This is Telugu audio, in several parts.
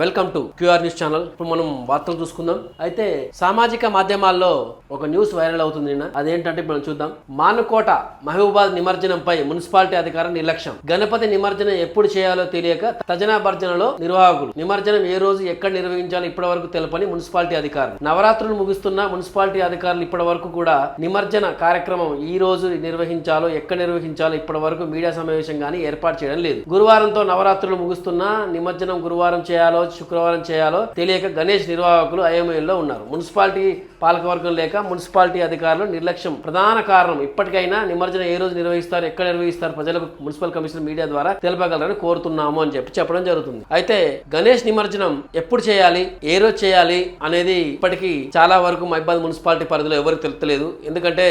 Welcome to QR news channel. ఇప్పుడు మనం వార్తలు చూసుకుందాం. అయితే సామాజిక మాధ్యమాల్లో ఒక న్యూస్ వైరల్ అవుతుంది నిన్న. అదేంటంటే మనం చూద్దాం. మానుకోట మహబూబాద్ నిమజ్జనంపై మున్సిపాలిటీ అధికారం నిర్లక్ష్యం. గణపతి నిమజ్జనం ఎప్పుడు చేయాలో తెలియక తజనా భర్జనలో నిర్వాహకులు. నిమజ్జనం ఏ రోజు ఎక్కడ నిర్వహించాలో ఇప్పటి వరకు తెలపని మున్సిపాలిటీ అధికారులు. నవరాత్రులు ముగుస్తున్న మున్సిపాలిటీ అధికారులు ఇప్పటి వరకు కూడా నిమజ్జన కార్యక్రమం ఈ రోజు నిర్వహించాలో ఎక్కడ నిర్వహించాలో ఇప్పటి వరకు మీడియా సమావేశం కానీ ఏర్పాటు చేయడం లేదు. గురువారంతో నవరాత్రులు ముగుస్తున్న నిమజ్జనం గురువారం చేయాలో శుక్రవారం చేయాలో తెలియక గణేష్ నిర్వాహకులు అయోమయంలో ఉన్నారు. మున్సిపాలిటీ పాలకవర్గం లేక మున్సిపాలిటీ అధికారులు నిర్లక్ష్యం ప్రధాన కారణం ఇప్పటికైనా నిమజ్జనం ఏ రోజు నిర్వహిస్తారు ఎక్కడ నిర్వహిస్తారు ప్రజలకు మున్సిపల్ కమిషనర్ మీడియా ద్వారా తెలపగలరని కోరుతున్నాము అని చెప్పి చెప్పడం జరుగుతుంది. అయితే గణేష్ నిమజ్జనం ఎప్పుడు చేయాలి ఏ రోజు చేయాలి అనేది ఇప్పటికీ చాలా వరకు మైబాద్ మున్సిపాలిటీ పరిధిలో ఎవరికి తెలుస్తలేదు ఎందుకంటే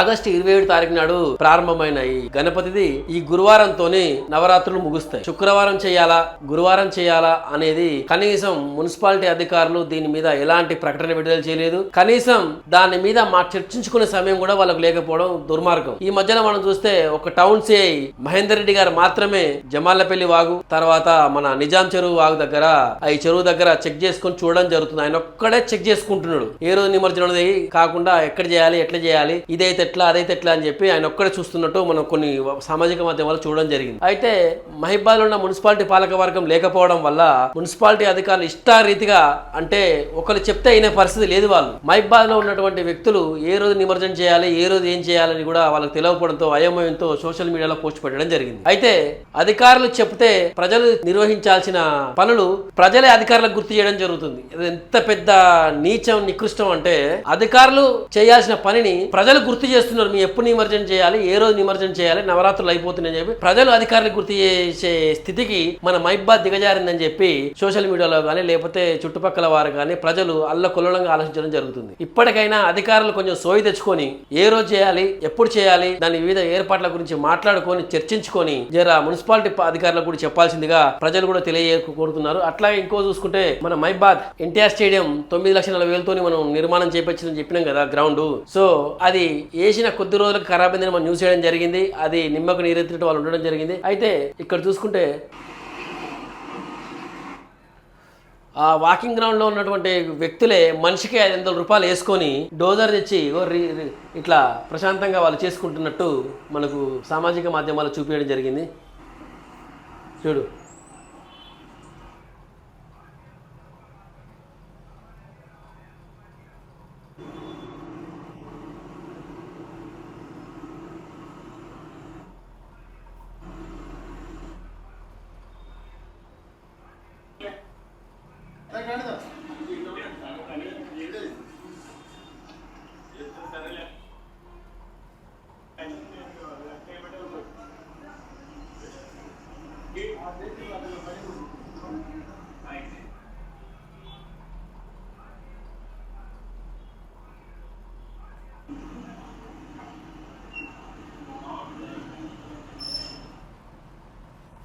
ఆగస్టు ఇరవై ఏడు తారీఖు నాడు ప్రారంభమైన ఈ గణపతిది ఈ గురువారంతోనే నవరాత్రులు ముగుస్తాయి. శుక్రవారం చేయాలా గురువారం చేయాలా అనేది కనీసం మున్సిపాలిటీ అధికారులు దీని మీద ఎలాంటి ప్రకటన విడుదల చేయలేదు. కనీసం దాని మీద మా చర్చించుకునే సమయం కూడా వాళ్ళకు లేకపోవడం దుర్మార్గం. ఈ మధ్యన మనం చూస్తే ఒక టౌన్ సిఐ మహేందర్ రెడ్డి గారు మాత్రమే జమాలపల్లి వాగు తర్వాత మన నిజాం చెరువు వాగు దగ్గర ఆ ఈ చెరువు దగ్గర చెక్ చేసుకొని చూడడం జరుగుతుంది. ఆయన ఒక్కడే చెక్ చేసుకుంటున్నాడు. ఏ రోజు నిమజ్జనం కాకుండా ఎక్కడ చేయాలి ఎట్లా చేయాలి ఇదైతే ఎట్లా అదైతే ఎట్లా అని చెప్పి ఆయన ఒక్కడే చూస్తున్నట్టు మనం కొన్ని సామాజిక మాధ్యమాలు చూడడం జరిగింది. అయితే మహిబాద్ ఉన్న మున్సిపాలిటీ పాలక వర్గం లేకపోవడం వల్ల మున్సిపాలిటీ అధికారులు ఇష్టారీతిగా అంటే ఒకరు చెప్తే అయిన పరిస్థితి లేదు వాళ్ళు. మైబాద్లో లో ఉన్నటువంటి వ్యక్తులు ఏ రోజు నిమజ్జనం చేయాలి ఏ రోజు ఏం చేయాలని కూడా వాళ్ళకి తెలియకపోవడంతో అయోమయంతో సోషల్ మీడియాలో పోస్ట్ పెట్టడం జరిగింది. అయితే అధికారులు చెప్తే ప్రజలు నిర్వహించాల్సిన పనులు ప్రజలే అధికారులకు గుర్తు చేయడం జరుగుతుంది. ఇది ఎంత పెద్ద నీచం నికృష్టం అంటే అధికారులు చేయాల్సిన పనిని ప్రజలు గుర్తు చేస్తున్నారు. మీ ఎప్పుడు నిమజ్జనం చేయాలి ఏ రోజు నిమజ్జనం చేయాలి నవరాత్రులు అయిపోతున్నాయని చెప్పి ప్రజలు అధికారులకు గుర్తు చేసే స్థితికి మన మైబాద్ దిగజారిందని చెప్పి సోషల్ సోషల్ మీడియాలో కానీ లేకపోతే చుట్టుపక్కల వారు కానీ ప్రజలు అల్లకొల్లంగా ఆలోచించడం జరుగుతుంది. ఇప్పటికైనా అధికారులు కొంచెం సోయి తెచ్చుకొని ఏ రోజు చేయాలి ఎప్పుడు చేయాలి దాని వివిధ ఏర్పాట్ల గురించి మాట్లాడుకొని చర్చించుకొని జర మున్సిపాలిటీ అధికారులకు కూడా చెప్పాల్సిందిగా ప్రజలు కూడా తెలియకూడుతున్నారు అట్లాగే ఇంకో చూసుకుంటే మన మైబాద్ ఎన్టీఆర్ స్టేడియం తొమ్మిది లక్షల నలభై వేలతోని మనం నిర్మాణం చేపించిందని చెప్పినాం కదా గ్రౌండ్. సో అది వేసిన కొద్ది రోజులకు ఖరాబ్ అయిందని మనం న్యూస్ చేయడం జరిగింది. అది నిమ్మకు నీరెత్తినట్టు వాళ్ళు ఉండడం జరిగింది. అయితే ఇక్కడ చూసుకుంటే ఆ వాకింగ్ గ్రౌండ్లో ఉన్నటువంటి వ్యక్తులే మనిషికి ఐదు వందల రూపాయలు వేసుకొని డోజర్ తెచ్చి ఇట్లా ప్రశాంతంగా వాళ్ళు చేసుకుంటున్నట్టు మనకు సామాజిక మాధ్యమాలు చూపించడం జరిగింది. చూడు.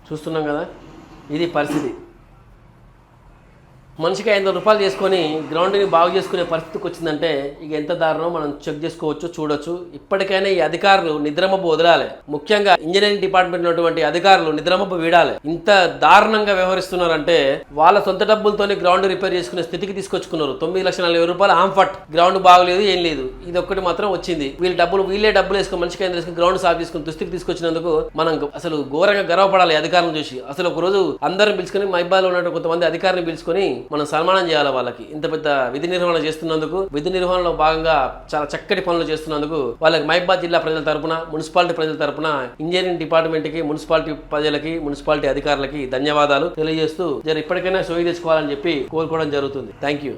చూస్తున్నాం కదా? ఇది పరిస్థితి. మనిషికి ఐదు వందల రూపాయలు చేసుకొని గ్రౌండ్ని బాగు చేసుకునే పరిస్థితికి వచ్చిందంటే ఇక ఎంత దారుణో మనం చెక్ చేసుకోవచ్చు చూడొచ్చు. ఇప్పటికైనా ఈ అధికారులు నిద్రమబ్బు వదలాలి. ముఖ్యంగా ఇంజనీరింగ్ డిపార్ట్మెంట్ ఉన్నటువంటి అధికారులు నిద్రమబ్బు వీడాలి. ఇంత దారుణంగా వ్యవహరిస్తున్నారంటే వాళ్ళ సొంత డబ్బులతోనే గ్రౌండ్ రిపేర్ చేసుకునే స్థితికి తీసుకొచ్చుకున్నారు. తొమ్మిది లక్షల నలభై రూపాయలు ఆంఫట్ గ్రౌండ్ బాగలేదు ఏం లేదు. ఇది ఒక్కటి మాత్రం వచ్చింది. వీళ్ళు డబ్బులు వీళ్ళే డబ్బులు వేసుకొని మనిషికి ఐదు వేసుకుని గ్రౌండ్ సాఫ్ చేసుకుని దుస్థితికి తీసుకొచ్చినందుకు మనం అసలు ఘోరంగా గర్వపడాలి అధికారులను చూసి. అసలు ఒక రోజు అందరం పిలుచుకొని మైబాలో ఉన్నటువంటి కొంతమంది అధికారులు పిలుచుకొని మనం సన్మానం చేయాలి వాళ్ళకి? ఇంత పెద్ద విధి నిర్వహణ చేస్తున్నందుకు విధి నిర్వహణలో భాగంగా చాలా చక్కటి పనులు చేస్తున్నందుకు వాళ్ళకి మైబాద్ జిల్లా ప్రజల తరపున మున్సిపాలిటీ ప్రజల తరపున ఇంజనీరింగ్ డిపార్ట్మెంట్కి మున్సిపాలిటీ ప్రజలకి మున్సిపాలిటీ అధికారులకి ధన్యవాదాలు తెలియజేస్తూ జర ఇప్పటికైనా సోయి తెచ్చుకోవాలని చెప్పి కోరుకోవడం జరుగుతుంది. Thank you.